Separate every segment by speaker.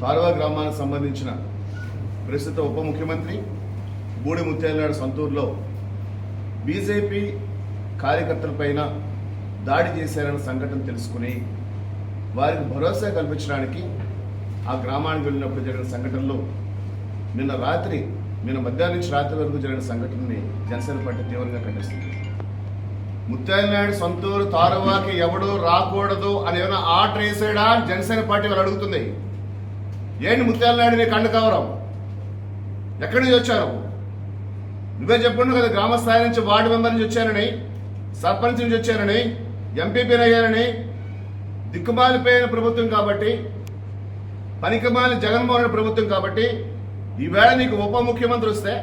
Speaker 1: తారవా గ్రామానికి సంబంధించిన ప్రస్తుత ఉప ముఖ్యమంత్రి బూడి ముత్యాలనాడు సొంతూరులో బీజేపీ కార్యకర్తలపైన దాడి చేశారన్న సంఘటన తెలుసుకుని వారికి భరోసా కల్పించడానికి ఆ గ్రామానికి వెళ్ళినప్పుడు జరిగిన సంఘటనలో నిన్న రాత్రి నిన్న మధ్యాహ్నం నుంచి రాత్రి వరకు జరిగిన సంఘటనని జనసేన పార్టీ తీవ్రంగా ఖండిస్తుంది. ముత్యాలనాయుడు సొంతూరు తారువాకి ఎవడో రాకూడదు అని ఏమైనా ఆర్డర్ వేసాడా అని జనసేన పార్టీ వాళ్ళు అడుగుతుంది ఏంటి ముత్యాలనాయుడు నీ కండు కవరం? ఎక్కడి నుంచి వచ్చారు? నువ్వే చెప్పుండు కదా గ్రామ స్థాయి నుంచి వార్డు మెంబర్ నుంచి వచ్చానని సర్పంచ్ నుంచి వచ్చానని ఎంపీపీని అయ్యానని దిక్కుమాలిపోయిన ప్రభుత్వం కాబట్టి పనికిమాలి జగన్మోహన్ రెడ్డి ప్రభుత్వం కాబట్టి ఈవేళ నీకు ఉప ముఖ్యమంత్రి వస్తే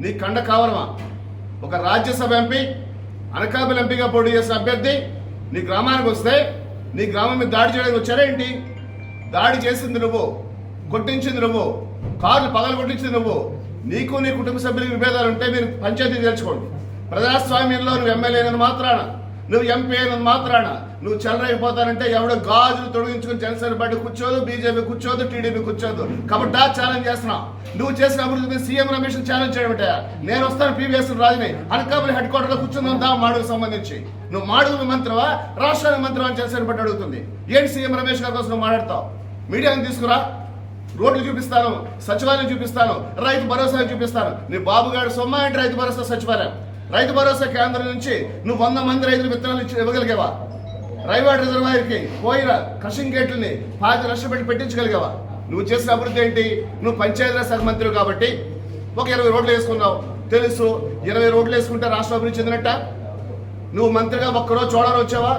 Speaker 1: నీ కండ కావరమా? ఒక రాజ్యసభ ఎంపీ అనకాపల్లి ఎంపీగా పోటీ చేసే అభ్యర్థి నీ గ్రామానికి వస్తే నీ గ్రామం మీద దాడి చేయడానికి వచ్చారా ఏంటి దాడి చేసింది నువ్వు. కొట్టించింది నువ్వు. కార్లు పగలు కొట్టించింది నువ్వు. నీకు నీ కుటుంబ సభ్యులకు విభేదాలు ఉంటే మీరు పంచాయతీ తెలుసుకోండి ప్రజాస్వామ్యంలో నువ్వు ఎమ్మెల్యే అయినందు మాత్రాన నువ్వు ఎంపీ అయినందు మాత్రాన నువ్వు చెలరైపోతానంటే ఎవడో గాజులు తొలగించుకుని జనసేన పార్టీ కూర్చోదు బీజేపీ కూర్చోదు టీడీపీ కూర్చోదు. కాబట్టి ఛాలెంజ్ చేస్తున్నావు నువ్వు చేసిన అభివృద్ధి మీద సీఎం రమేష్ ఛాలెంజ్ చేయమంటే నేను వస్తాను పీవీఎస్ రాజుని. అనకాపల్లి హెడ్ క్వార్టర్లో కూర్చుందాం దా మాడుకు సంబంధించి. నువ్వు మాడుగు మంత్రవా? రాష్ట్రానికి మంత్రవా అని జనసేన పార్టీ అడుగుతుంది. ఏంటి సీఎం రమేష్ గారి కోసం నువ్వు మాట్లాడతావు? మీడియాని తీసుకురా. రోడ్లు చూపిస్తాను సచివాలయం చూపిస్తాను రైతు భరోసా చూపిస్తాను. నీ బాబు గారి సొమ్మ అంటే రైతు భరోసా సచివాలయం. రైతు భరోసా కేంద్రం నుంచి నువ్వు వంద మంది రైతులు విత్తనాలు ఇచ్చి ఇవ్వగలిగావా? రైవాడ్ రిజర్వాయర్కి పోయిన క్రషింగ్ గేట్లని పాతి లక్షలు పెట్టి పెట్టించగలిగావా? నువ్వు చేసిన అభివృద్ధి ఏంటి? నువ్వు పంచాయతీరాజ్ శాఖ మంత్రి కాబట్టి ఒక ఇరవై రోడ్లు వేసుకున్నావు. తెలుసు ఇరవై రోడ్లు వేసుకుంటే రాష్ట్ర అభివృద్ధి చెందినట్ట? నువ్వు మంత్రిగా ఒక్కరోజు చోడవరం వచ్చావా?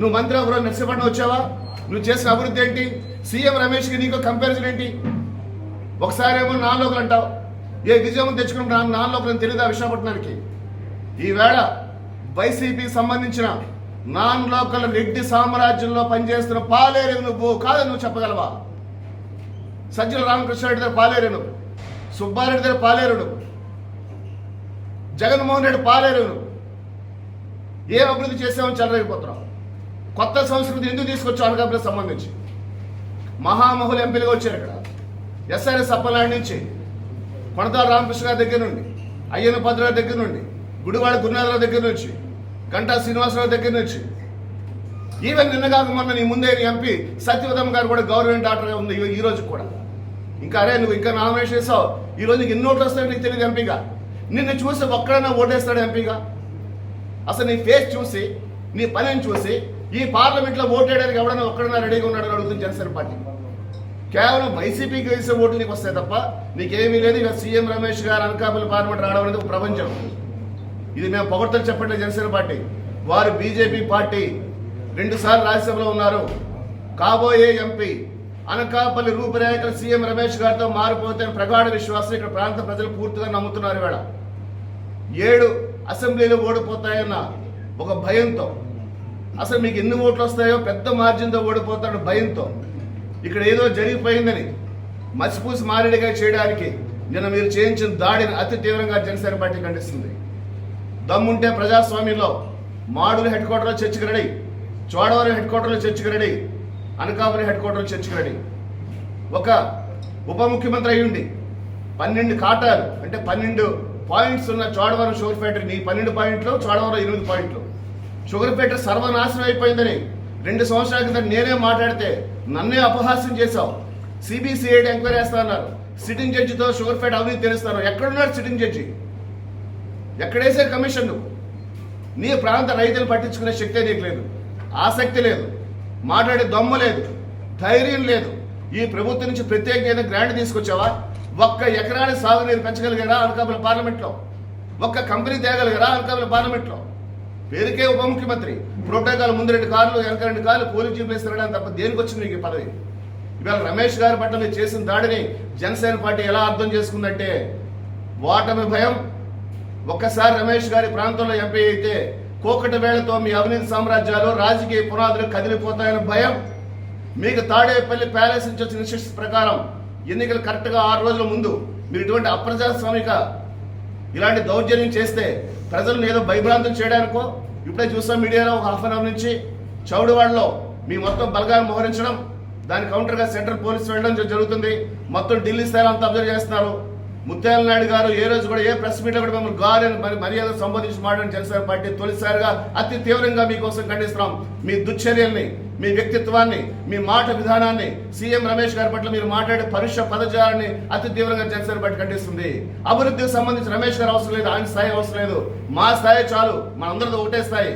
Speaker 1: నువ్వు మంత్రిగా ఒకరోజు నర్సీపట్నం వచ్చావా? నువ్వు చేసిన అభివృద్ధి ఏంటి? సీఎం రమేష్కి నీకు కంపారిజన్ ఏంటి? ఒకసారి ఏమో నాలుగులు అంటావు. ఏ విజయం తెచ్చుకున్న నాలుగులు లోకల్ అని తెలియదా విశాఖపట్నానికి ఈవేళ వైసీపీ సంబంధించిన నాన్ లోకల్ రెడ్డి సామ్రాజ్యంలో పనిచేస్తున్న పాలేరే నువ్వు కాదని నువ్వు చెప్పగలవా? సజ్జల రామకృష్ణారెడ్డి దగ్గర పాలేరు నువ్వు సుబ్బారెడ్డి దగ్గర పాలేరు నువ్వు జగన్మోహన్ రెడ్డి పాలేరు నువ్వు అభివృద్ధి చేసామని చెలరైపోతున్నావు కొత్త సంస్కృతి ఎందుకు తీసుకొచ్చావు అనకాపల్లికి సంబంధించి? మహామహులు ఎంపీలుగా వచ్చారు ఇక్కడ. ఎస్ఆర్ఎస్ అప్పలాంటి నుంచి కొనతాల రామకృష్ణ గారి దగ్గర నుండి అయ్యన భద్రరావు దగ్గర నుండి గుడివాడ గురునాథరావు దగ్గర నుంచి గంటా శ్రీనివాసరావు దగ్గర నుంచి. ఈవెన్ నిన్న కాక మొన్న నీ ముందే ఎంపీ సత్యవదమ్మ గారు కూడా గవర్నమెంట్ డాక్టర్గా ఉంది ఈ- రోజు కూడా. ఇంకా అరే నువ్వు ఇంకా నామినేషన్ చేసావు ఈ రోజు నీకు ఎన్ని ఓట్లు వస్తాయో నీకు తెలియదు ఎంపీగా. నిన్ను చూసి ఒక్కడైనా ఓటేస్తాడు ఎంపీగా? అసలు నీ ఫేస్ చూసి నీ పనిని చూసి ఈ పార్లమెంట్లో ఓటేయడానికి ఎవడైనా ఒక్కడైనా రెడీగా ఉన్నాడని అడుగుతుంది జనసేన పార్టీ. కేవలం వైసీపీకి వేసే ఓట్లు నీకు వస్తాయి తప్ప నీకేమీ లేదు. ఇక సీఎం రమేష్ గారు అనకాపల్లి పార్లమెంట్ రావడం అనేది ఒక ప్రపంచం. ఇది మేము పొగడ్తలు చెప్పట్లేదు జనసేన పార్టీ. వారు బీజేపీ పార్టీ. రెండు సార్లు రాజ్యసభలో ఉన్నారు. కాబోయే ఎంపీ అనకాపల్లి రూపురేఖలు సీఎం రమేష్ గారితో మారిపోతే ప్రగాఢ విశ్వాసం ఇక్కడ ప్రాంత ప్రజలు పూర్తిగా నమ్ముతున్నారు ఇవాళ ఏడు అసెంబ్లీలు ఓడిపోతాయన్న ఒక భయంతో అసలు మీకు ఎన్ని ఓట్లు వస్తాయో పెద్ద మార్జిన్తో ఓడిపోతాడు భయంతో. ఇక్కడ ఏదో జరిగిపోయిందని మసిపూసి మారేడుగా చేయడానికి నిన్న మీరు చేయించిన దాడిని అతి తీవ్రంగా జనసేన పార్టీ ఖండిస్తుంది. దమ్ముంటే ప్రజాస్వామ్యంలో మాడుల హెడ్ క్వార్టర్లో చర్చకు రెడీ చోడవరం హెడ్ క్వార్టర్లో చర్చకు రెడీ అనకాపల్లి హెడ్ క్వార్టర్లో చర్చకు రెడీ. ఒక ఉప ముఖ్యమంత్రి అయ్యుండి పన్నెండు కాటాలు అంటే పన్నెండు పాయింట్స్ ఉన్న చోడవరం షోర్ ఫ్యాక్టరీ నీ పన్నెండు పాయింట్లు చోడవరం ఎనిమిది పాయింట్లు. షుగర్ ఫ్యాక్టరీ సర్వనాశనం అయిపోయిందని రెండు సంవత్సరాల క్రితం నేనే మాట్లాడితే నన్నే అపహాస్యం చేశావు. సిబిసిఐడి ఎంక్వైరీ చేస్తా అన్నారు సిట్టింగ్ జడ్జితో షుగర్ ఫ్యాక్టరీ అవినీతి తెలుస్తారు ఎక్కడున్నాడు సిట్టింగ్ జడ్జి? ఎక్కడేసే కమిషన్ నువ్వు నీ ప్రాంత రైతులు పట్టించుకునే శక్తే నీకు లేదు. ఆసక్తి లేదు. మాట్లాడే దమ్ము లేదు. ధైర్యం లేదు. ఈ ప్రభుత్వం నుంచి ప్రత్యేకమైన గ్రాంట్ తీసుకొచ్చావా? ఒక్క ఎకరానికి సాగునీరు పెంచగలిగారా అనకాపల్లి పార్లమెంట్లో? ఒక్క కంపెనీ తేగలిగారా అనకాపల్లి పార్లమెంట్లో? పేరుకే ఉప ముఖ్యమంత్రి. ప్రోటోకాల్ ముందు రెండు కార్లు వెనక రెండు కార్లు పోలీస్ జీప్ వేస్తున్నాడని తప్ప దేనికి వచ్చింది మీకు పదవి? ఇవాళ రమేష్ గారి పట్ల మీరు చేసిన దాడిని జనసేన పార్టీ ఎలా అర్థం చేసుకుందంటే ఓటమి భయం. ఒక్కసారి రమేష్ గారి ప్రాంతంలో ఎంపీ అయితే కోకట వేళతో మీ అవినీతి సామ్రాజ్యాలు రాజకీయ పునాదులు కదిలిపోతాయని భయం. మీకు తాడేపల్లి ప్యాలెస్ నుంచి వచ్చిన ఇన్స్ట్రక్షన్స్ ప్రకారం ఎన్నికలు కరెక్ట్గా ఆరు రోజుల ముందు మీరు ఇటువంటి అప్రజాస్వామిక ఇలాంటి దౌర్జన్యం చేస్తే ప్రజలను ఏదో భయభ్రాంతం చేయడానికో ఇప్పుడే చూస్తాం మీడియాలో ఒక హాఫ్ అన్ అవర్ నుంచి చౌడవాడలో మీ మొత్తం బలగాన్ని మోహరించడం దాని కౌంటర్గా సెంట్రల్ పోలీస్ వెళ్ళడం జరుగుతుంది. మొత్తం ఢిల్లీ స్థాయిలో అంతా అబ్జర్వ్ చేస్తున్నారు. ముత్యాల నాయుడు గారు ఏ రోజు కూడా ఏ ప్రెస్ మీట్లో కూడా మిమ్మల్ని గారు మరి మర్యాద సంబోధించి మాట్లాడిన జనసేన పార్టీ తొలిసారిగా అతి తీవ్రంగా మీకోసం ఖండిస్తున్నాం. మీ దుశ్చర్యల్ని మీ వ్యక్తిత్వాన్ని మీ మాట విధానాన్ని సీఎం రమేష్ గారి పట్ల మీరు మాట్లాడే పరుష పదజాలాన్ని అతి తీవ్రంగా జనసేన పార్టీ ఖండిస్తుంది. అభివృద్ధికి సంబంధించి రమేష్ గారు అవసరం లేదు ఆయన స్థాయి అవసరం లేదు. మా స్థాయి చాలు మనందరితో ఒకటే స్థాయి.